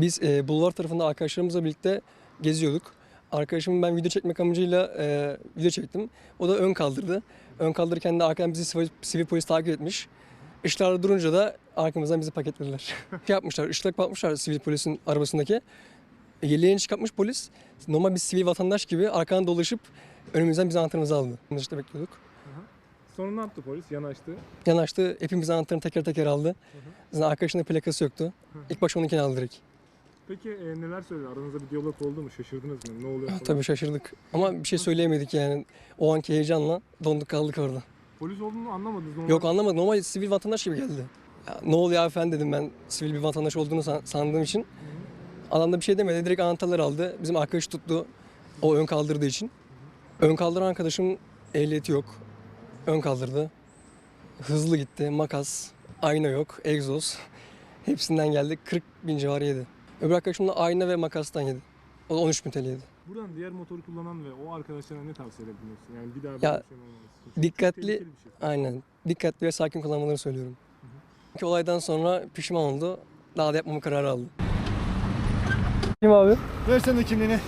Biz e, bulvar tarafında arkadaşlarımızla birlikte geziyorduk. Arkadaşımın ben video çekmek amacıyla e, video çektim. O da ön kaldırdı. Ön kaldırırken de arkadan bizi sivil, sivil polis takip etmiş. Işıklarda durunca da arkamızdan bizi paketlediler. şey yapmışlar, ışıklar kapatmışlar sivil polisin arabasındaki. E, Yeleğini çıkartmış polis. Normal bir sivil vatandaş gibi arkadan dolaşıp önümüzden bizi anahtarımızı aldı. İşte bekliyorduk. Sonra ne yaptı polis? Yanaştı. Yanaştı, hepimiz anahtarını teker teker aldı. Zaten arkadaşının plakası yoktu. İlk başta onunkini aldı direkt. Peki e, neler söyledi? Aranızda bir diyalog oldu mu? Şaşırdınız mı? Ne oluyor falan? Tabii şaşırdık. Ama bir şey söyleyemedik yani. O anki heyecanla donduk kaldık orada. Polis olduğunu anlamadınız. Normal- Yok anlamadım. Normal sivil vatandaş gibi geldi. Ya, ne oluyor falan dedim ben sivil bir vatandaş olduğunu san- sandığım için. Adam da bir şey demedi. Direkt anahtarları aldı. Bizim arkadaş tuttu. O ön kaldırdığı için. Ön kaldıran arkadaşım ehliyeti yok. Ön kaldırdı. Hızlı gitti. Makas. Ayna yok. Egzoz. Hepsinden geldi. 40 bin civarı yedi. Öbür arkadaşım da ayna ve makastan yedi. O da 13 bin TL yedi. Buradan diğer motor kullanan ve o arkadaşlara ne tavsiye edebiliyorsun? Yani bir daha böyle Ya, bir için. Çünkü dikkatli- çok tehlikeli bir şey. Aynen. Dikkatli ve sakin kullanmalarını söylüyorum. İki olaydan sonra pişman oldu. Daha da yapmama kararı aldı. Kim abi? Ver sen de kimliğini.